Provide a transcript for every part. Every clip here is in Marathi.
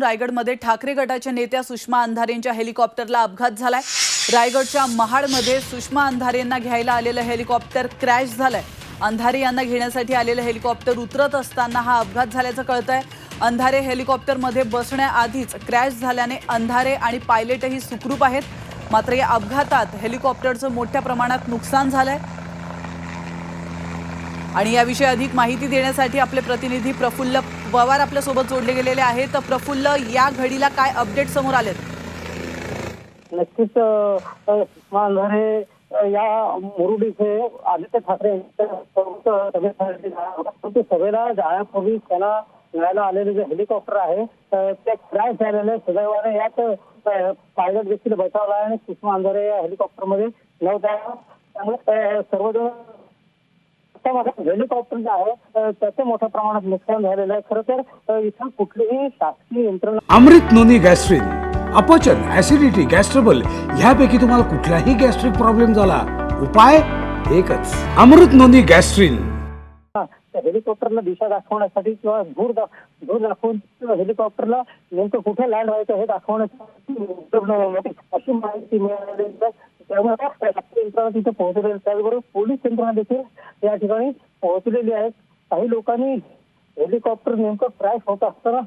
रायगडमध्ये ठाकरे गटाच्या नेत्या सुषमा अंधारेंच्या हेलिकॉप्टरला अपघात झालाय. रायगडच्या महाडमध्ये सुषमा अंधारेंना घ्यायला आलेलं हेलिकॉप्टर क्रॅश झालंय. अंधारे यांना घेण्यासाठी आलेलं हेलिकॉप्टर उतरत असताना हा अपघात झाल्याचं कळतंय. अंधारे हेलिकॉप्टरमध्ये बसण्याआधीच क्रॅश झाल्याने अंधारे आणि पायलटही सुखरूप आहेत. मात्र या अपघातात हेलिकॉप्टरचं मोठ्या प्रमाणात नुकसान झालंय. आणि याविषयी अधिक माहिती देण्यासाठी आपले प्रतिनिधी प्रफुल्ल पवार आपल्यासोबत जोडले गेलेले आहेत. तर प्रफुल्ल या घडीला काय अपडेट समोर आलेत? नक्कीच अ, अंधारे या मुरुड इथे आदित्य ठाकरे यांच्या सभेला जाण्यापूर्वी त्यांना मिळायला आलेले जे हेलिकॉप्टर आहे ते क्रॅश झालेले सुदैवाने यात पायलट देखील बचावला आहे आणि सुषमा अंधारे या हेलिकॉप्टरमध्ये नव्हत्या. त्यामुळे सर्वजण सर्वजण त्यामध्ये हेलिकॉप्टर जे आहे त्याचं मोठ्या प्रमाणात नुकसान झालेलं आहे खरं तर इथं कुठलीही शासकीय यंत्रणा अमृत नोनी गॅस्ट्रिन अपचन ऍसिडिटी गॅस्ट्रबल ह्यापैकी तुम्हाला कुठलाही गॅस्ट्रिक प्रॉब्लेम झाला उपाय एकच अमृत नोनी गॅस्ट्रिन त्या हेलिकॉप्टरला दिशा दाखवण्यासाठी किंवा धूर दा- धूर दाखवून हेलिकॉप्टरला नेमकं कुठे लँड व्हायचं हे दाखवण्यासाठी. अशी माहिती मिळालेली आहे. तिथे पोहोचलेली त्याचबरोबर पोलीस यंत्रणा देखील या ठिकाणी पोहोचलेली आहे काही लोकांनी हेलिकॉप्टर नेमकं क्रॅश होत असताना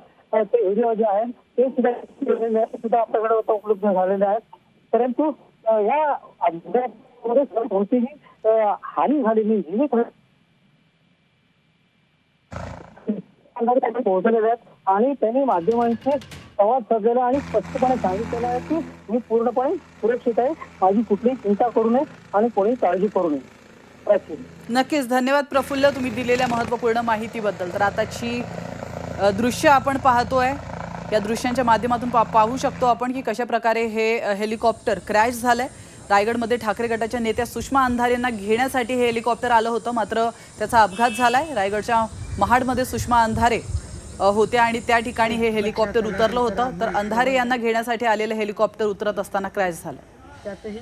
ते व्हिडिओ जे आहे ते सुद्धा सुद्धा आपल्याकडे उपलब्ध झालेले आहेत. परंतु या अपघातामध्ये कोणतीही हानी झालेली जीवित पोहोचलेले आहेत आणि त्यांनी माध्यमांशी संवाद साधलेला आणि स्पष्टपणे सांगितलेलं आहे की मी पूर्णपणे सुरक्षित आहे. माझी कुठलीही चिंता करू नये आणि कोणी काळजी करू नये. नक्कीच. धन्यवाद प्रफुल्ल तुम्ही दिलेल्या महत्त्वपूर्ण माहितीबद्दल. तर आताची दृश्य आपण पाहतोय. या दृश्यांच्या माध्यमातून पा पाहू शकतो आपण की कशा प्रकारे हे हेलिकॉप्टर क्रॅश झालंय. रायगडमध्ये ठाकरे गटाच्या नेत्या सुषमा अंधारेंना घेण्यासाठी हे हेलिकॉप्टर आलं होतं. मात्र त्याचा अपघात झालाय. रायगडच्या महाडमध्ये सुषमा अंधारे होत्या आणि त्या ठिकाणी हे हेलिकॉप्टर उतरलं होतं. तर अंधारे यांना घेण्यासाठी आलेलं हेलिकॉप्टर उतरत असताना क्रॅश झालं. त्यातही